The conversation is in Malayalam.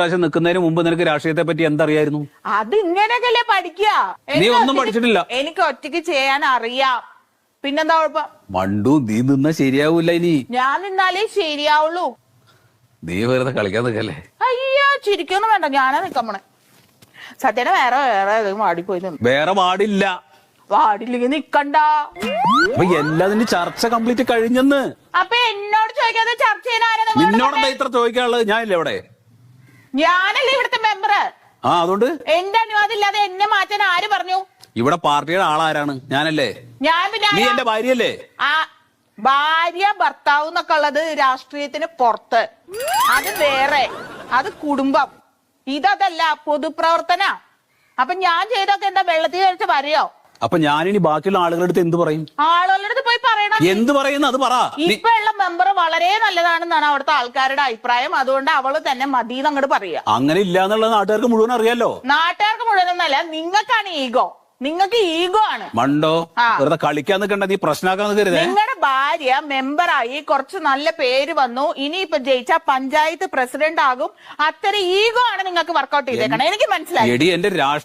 പ്രാവശ്യം നിൽക്കുന്നതിന് മുമ്പ് നിനക്ക് രാഷ്ട്രീയത്തെ പറ്റി എന്തറിയായിരുന്നു? അത് ഇങ്ങനെയൊക്കെയല്ലേ പഠിക്കുക. നീ എനിക്ക് ഒന്നും ഒറ്റയ്ക്ക് പഠിച്ചിട്ടില്ല. എനിക്ക് ഒറ്റയ്ക്ക് ചെയ്യാൻ അറിയാം. പിന്നെന്താ കുഴപ്പം? മണ്ടു നീ നിന്ന ശരിയാവൂല ഇനി. ഞാൻ നിന്നാലേ ശരിയാവുള്ളൂ. നീ വെറുതെ കളിക്കാൻ നിൽക്കല്ലേ? അയ്യോ ചിരിക്കൊന്നും വേണ്ട. ഞാനാ നിക്കാൻ പോണേ. സത്യനെ വേറെ വേറെ ഏതെങ്കിലും വാടിപ്പോയി നിന്ന് വേറെ പാടില്ല വാടില്ലെങ്കിൽ നിക്കണ്ട. അപ്പൊ എല്ലാതിന്റെ ചർച്ച കംപ്ലീറ്റ് കഴിഞ്ഞെന്ന്. അപ്പൊ എന്നോട് ചോദിക്കാതെ ചർച്ച ചെയ്യാൻ ആരാ നിന്നോടെന്താ? ഇത്ര ചോദിക്കാനുള്ളത്? ഞാനില്ലേ അവിടെ ഞാനല്ലേ ഇവിടുത്തെ മെമ്പർ ആ അതുകൊണ്ട്? എന്റെ അനുവാദം ഇല്ലാതെ എന്നെ മാറ്റാൻ ആര് പറഞ്ഞു? ഇവിടെ പാർട്ടിയുടെ ആളാരാണ്? ഞാനല്ലേ? ഞാൻ പിന്നെ നീ? എന്റെ ഭാര്യയല്ലേ? ആ ഭാര്യ ഭർത്താവ് എന്നൊക്കെ ഉള്ളത് രാഷ്ട്രീയത്തിന് പുറത്ത്. അത് വേറെ. അത് കുടുംബം. ഇതല്ല പൊതുപ്രവർത്തന. അപ്പൊ ഞാൻ ചെയ്തൊക്കെ എന്താ? വെള്ളത്തിൽ കഴിച്ച് വരയോ? അപ്പൊ ഞാനിനി ബാക്കിയുള്ള ആളുകളുടെ അടുത്ത് എന്ത് പറയും? ആളുകളുടെ അടുത്ത് പോയി പറയണം. എന്ത് പറയുന്നു? അത് പറ. ഇപ്പൊ ഉള്ള മെമ്പർ വളരെ നല്ലതാണെന്നാണ് അവിടുത്തെ ആൾക്കാരുടെ അഭിപ്രായം. അതുകൊണ്ട് അവൾ തന്നെ മതി അങ്ങോട്ട് പറയുക അങ്ങനെ ഇല്ല എന്നുള്ളത് നാട്ടുകാർക്ക് മുഴുവൻ അറിയാലോ? നാട്ടുകാർക്ക് മുഴുവനൊന്നല്ല നിങ്ങൾക്കാണ് ഈഗോ. നിങ്ങൾക്ക് ഈഗോ ആണ്. മണ്ടോ. വെറുതെ കളിക്കാൻ നിൽക്കണ്ട നീ പ്രശ്നമാക്കാൻ കരുതേ? നിങ്ങളുടെ ഭാര്യ മെമ്പറായി കുറച്ച് നല്ല പേര് വന്നു. ഇനി ഇനിയിപ്പൊ ജയിച്ച പഞ്ചായത്ത് പ്രസിഡന്റ് ആകും അത്ര ഈഗോ ആണ് നിങ്ങൾക്ക് വർക്കൗട്ട് ചെയ്തേക്കണം. എനിക്ക് മനസ്സിലായി. എടി എന്റെ രാഷ്ട്രീയ